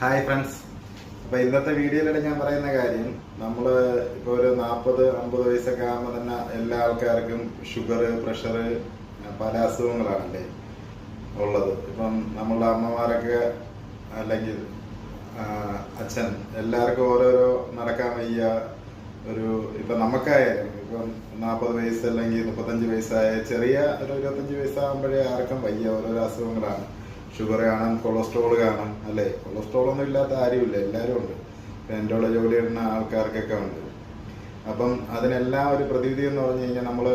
Hi friends അപ്പൊ ഇന്നത്തെ വീഡിയോയിലൂടെ ഞാൻ പറയുന്ന കാര്യം നമ്മൾ ഇപ്പോൾ ഒരു നാൽപ്പത് അമ്പത് വയസ്സൊക്കെ ആകുമ്പോൾ തന്നെ എല്ലാ ആൾക്കാർക്കും ഷുഗർ പ്രഷർ പല അസുഖങ്ങളാണല്ലേ ഉള്ളത്. ഇപ്പം നമ്മളുടെ അമ്മമാരൊക്കെ അല്ലെങ്കിൽ അച്ഛൻ എല്ലാവർക്കും ഓരോരോ നടക്കാൻ വയ്യ ഒരു ഇപ്പൊ നമുക്കായാലും ഇപ്പം നാൽപ്പത് വയസ്സ് അല്ലെങ്കിൽ മുപ്പത്തഞ്ച് വയസ്സായ ചെറിയ ഒരു ഇരുപത്തഞ്ച് വയസ്സാകുമ്പോഴേ ആർക്കും വയ്യ ഓരോരോ അസുഖങ്ങളാണ്. ഷുഗർ കാണാം കൊളസ്ട്രോൾ കാണാം അല്ലേ? കൊളസ്ട്രോൾ ഒന്നും ഇല്ലാത്ത ആരുമില്ല എല്ലാവരും ഉണ്ട്. എന്റെ കൂടെ ജോലി ചെയ്യുന്ന ആൾക്കാർക്കൊക്കെ ഉണ്ട്. അപ്പം അതിനെല്ലാം ഒരു പ്രതിവിധി എന്ന് പറഞ്ഞു കഴിഞ്ഞാൽ നമ്മൾ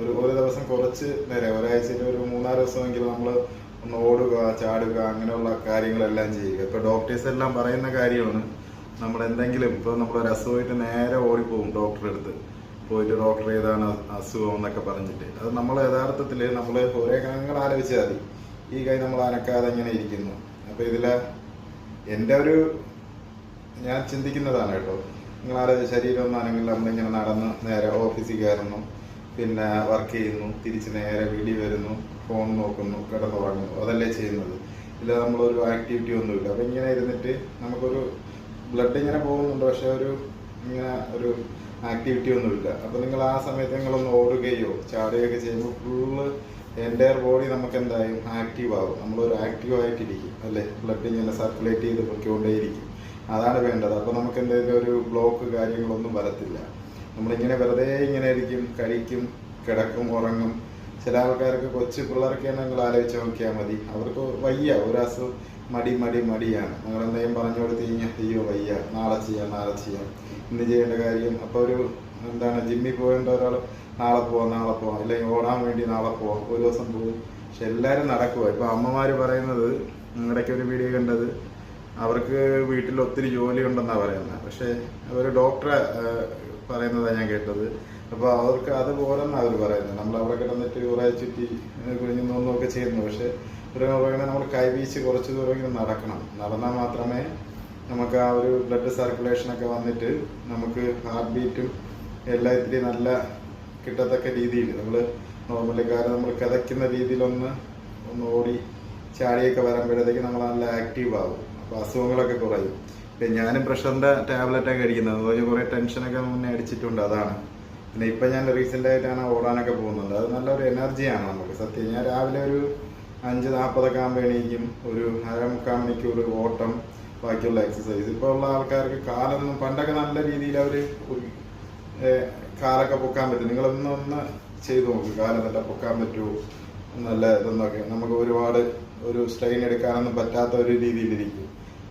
ഒരു ഒരു ദിവസം കുറച്ച് നേരം ഒരാഴ്ചയിൽ ഒരു മൂന്നാൽ ദിവസമെങ്കിലും നമ്മൾ ഒന്ന് ഓടുക ചാടുക അങ്ങനെയുള്ള കാര്യങ്ങളെല്ലാം ചെയ്യുക. ഇപ്പൊ ഡോക്ടേഴ്സ് എല്ലാം പറയുന്ന കാര്യമാണ് നമ്മൾ എന്തെങ്കിലും ഇപ്പൊ നമ്മളൊരു അസുഖമായിട്ട് നേരെ ഓടിപ്പോകും ഡോക്ടറെ അടുത്ത്. പോയിട്ട് ഡോക്ടർ ഏതാണ് അസുഖം എന്നൊക്കെ പറഞ്ഞിട്ട്. അത് നമ്മൾ യഥാർത്ഥത്തിൽ നമ്മൾ ഒരേ കാര്യങ്ങൾ ആലോചിച്ചാൽ മതി. ഈ കൈ നമ്മൾ അനക്കാതെ ഇങ്ങനെ ഇരിക്കുന്നു. അപ്പൊ ഇതിൽ എന്റെ ഒരു ഞാൻ ചിന്തിക്കുന്നതാണ് കേട്ടോ. നിങ്ങളാരെ ശരീരം ഒന്നാണെങ്കിൽ നമ്മളിങ്ങനെ നടന്ന് നേരെ ഓഫീസിൽ കയറുന്നു. പിന്നെ വർക്ക് ചെയ്യുന്നു. തിരിച്ച് നേരെ വീടി വരുന്നു. ഫോൺ നോക്കുന്നു. കിടന്നുറങ്ങുന്നു. അതല്ലേ ചെയ്യുന്നത്. ഇല്ല നമ്മളൊരു ആക്ടിവിറ്റി ഒന്നുമില്ല. അപ്പം ഇങ്ങനെ ഇരുന്നിട്ട് നമുക്കൊരു ബ്ലഡ് ഇങ്ങനെ പോകുന്നുണ്ട്. പക്ഷെ ഒരു ഇങ്ങനെ ഒരു ആക്ടിവിറ്റി ഒന്നുമില്ല. അപ്പം നിങ്ങൾ ആ സമയത്ത് നിങ്ങളൊന്ന് ഓടുകയോ ചാടുകയൊക്കെ ചെയ്യുമ്പോൾ ഫുള്ള് എന്റെ ബോഡി നമുക്ക് എന്തായാലും ആക്റ്റീവ് ആകും നമ്മളൊരു ആക്റ്റീവ് ആയിട്ടിരിക്കും അല്ലേ? ബ്ലഡ് ഇങ്ങനെ സർക്കുലേറ്റ് ചെയ്ത് പൊയ്ക്കൊണ്ടേയിരിക്കും. അതാണ് വേണ്ടത്. അപ്പോൾ നമുക്ക് എന്തെങ്കിലും ഒരു ബ്ലോക്ക് കാര്യങ്ങളൊന്നും വരത്തില്ല. നമ്മളിങ്ങനെ വെറുതെ ഇങ്ങനെ ഇരിക്കും കഴിക്കും കിടക്കും ഉറങ്ങും. ചില ആൾക്കാർക്ക് കൊച്ചു പിള്ളേർക്ക് നിങ്ങൾ ആലോചിച്ച് നോക്കിയാൽ മതി. അവർക്ക് വയ്യ. ഒരു അസുഖം മടി മടി മടിയാണ്. നിങ്ങൾ എന്തെങ്കിലും പറഞ്ഞു കൊടുത്തു കഴിഞ്ഞാൽ അയ്യോ വയ്യ. നാളെ ചെയ്യാം നാളെ ചെയ്യാം. ഇന്ന് ചെയ്യേണ്ട കാര്യം അപ്പോൾ ഒരു എന്താണ് ജിമ്മിൽ പോകേണ്ട ഒരാൾ നാളെ പോവാം നാളെ പോവാം. അല്ലെങ്കിൽ ഓടാൻ വേണ്ടി നാളെ പോവാം. ഒരു ദിവസം പോകും പക്ഷെ എല്ലാവരും നടക്കുക ഇപ്പൊ അമ്മമാര് പറയുന്നത് ഇടയ്ക്ക് ഒരു വീഡിയോ കണ്ടത് അവർക്ക് വീട്ടിൽ ഒത്തിരി ജോലി ഉണ്ടെന്നാണ് പറയുന്നത്. പക്ഷെ ഒരു ഡോക്ടറെ പറയുന്നതാണ് ഞാൻ കേട്ടത്. അപ്പോൾ അവർക്ക് അതുപോലെന്നാണ് അവർ പറയുന്നത്. നമ്മൾ അവിടെ കിടന്നിട്ട് കുറേ ചുറ്റി കുഴിഞ്ഞു നോന്നൊക്കെ ചെയ്യുന്നു. പക്ഷെ ഒരു പറയുന്നത് നമ്മൾ കൈവീശി കുറച്ച് ദൂരം ഇങ്ങനെ നടക്കണം. നടന്നാൽ മാത്രമേ നമുക്ക് ആ ഒരു ബ്ലഡ് സർക്കുലേഷൻ ഒക്കെ വന്നിട്ട് നമുക്ക് ഹാർട്ട് ബീറ്റും എല്ലാം ഇത്തിരി നല്ല കിട്ടത്തക്ക രീതിയിൽ നമ്മൾ നോർമലി കാരണം നമ്മൾ കിതയ്ക്കുന്ന രീതിയിലൊന്ന് ഒന്ന് ഓടി ചാടിയൊക്കെ വരുമ്പോഴത്തേക്ക് നമ്മൾ നല്ല ആക്റ്റീവ് ആകും അപ്പോൾ അസുഖങ്ങളൊക്കെ കുറയും. പിന്നെ ഞാനും പ്രഷറിന്റെ ടാബ്ലറ്റൊക്കെ അടിക്കുന്നത്. എന്ന് പറഞ്ഞാൽ കുറേ ടെൻഷനൊക്കെ മുന്നേ അടിച്ചിട്ടുണ്ട്. അതാണ്. പിന്നെ ഇപ്പം ഞാൻ റീസെന്റ് ആയിട്ടാണ് ഓടാനൊക്കെ പോകുന്നത്. അത് നല്ലൊരു എനർജിയാണ് നമുക്ക്. സത്യം ഞാൻ രാവിലെ ഒരു അഞ്ച് നാൽപ്പതൊക്കെ ആകുമ്പോൾ എണീക്കും. ഒരു അരമുക്കാൽ മണിക്കൂർ ഓട്ടം ബാക്കിയുള്ള എക്സസൈസ് ഇപ്പോൾ ഉള്ള ആൾക്കാർക്ക് കാലൊന്നും പണ്ടൊക്കെ നല്ല രീതിയിൽ അവർ കാലൊക്കെ പൊക്കാൻ പറ്റും. നിങ്ങളൊന്ന് ഒന്ന് ചെയ്തു നോക്ക്. കാലം നല്ല പൊക്കാൻ പറ്റുമോ നല്ല ഇതെന്നൊക്കെ. നമുക്ക് ഒരുപാട് ഒരു സ്ട്രെയിൻ എടുക്കാനൊന്നും പറ്റാത്ത ഒരു രീതിയിലിരിക്കും.